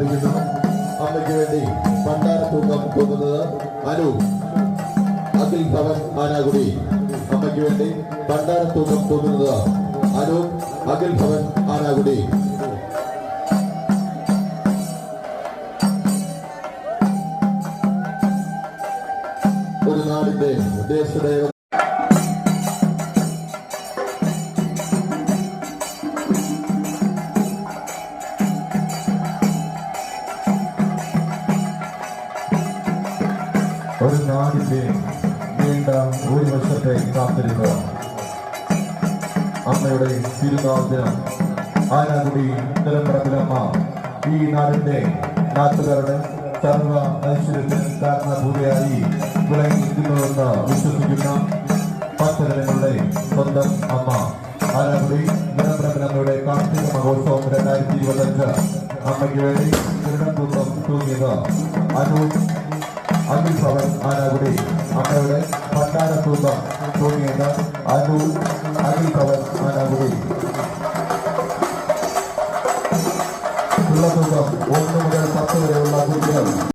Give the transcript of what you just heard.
ആരംഭിക്കുന്നു അമ്മയ്ക്ക് വേണ്ടി പണ്ടാരത്തൂക്കം പോകുന്നത് അനു. അഖിൽ ഭവൻ ആനാകുടി. അമ്മയ്ക്ക് വേണ്ടി പണ്ടാരത്തൂക്കം പോകുന്നത് അനു. അഖിൽ ഭവൻ ആനാകുടി. ഒരു നാടിന്റെ ദേശദേവ ഒരു നാടിന്റെ നീണ്ട ഒരു വർഷത്തെ കാത്തിരുന്നു അമ്മയുടെ തിരുനാൾ ദിനം ആനാകുടി നിലമ്പറത്തിലമ്മ ഈ നാടിന്റെ നാട്ടുകാരുടെ സർവ ഐശ്വര്യത്തിന് കാരണഭൂതയായി വിളങ്ങി നിൽക്കുന്നുവെന്ന് വിശ്വസിക്കുന്ന പച്ചകരങ്ങളുടെ സ്വന്തം അമ്മ ആനാകുടി നിലമ്പറത്തിലമ്മയുടെ കാർത്തിക മഹോത്സവം രണ്ടായിരത്തി ഇരുപത്തഞ്ച് അമ്മയ്ക്ക് വേണ്ടി തിരുവനന്തപുരം തൂങ്ങിയത് അനു അനിൽ ഭവൻ ആനാകുടി അമ്മയുടെ ഭണ്ഡാരത്തൂക്കം തൂങ്ങിയത് അനു അനിൽ ഭവൻ ആനാകുടി ഉള്ള തൂക്കം ഒന്ന് മുതൽ പത്ത് വരെയുള്ള കുട്ടികൾ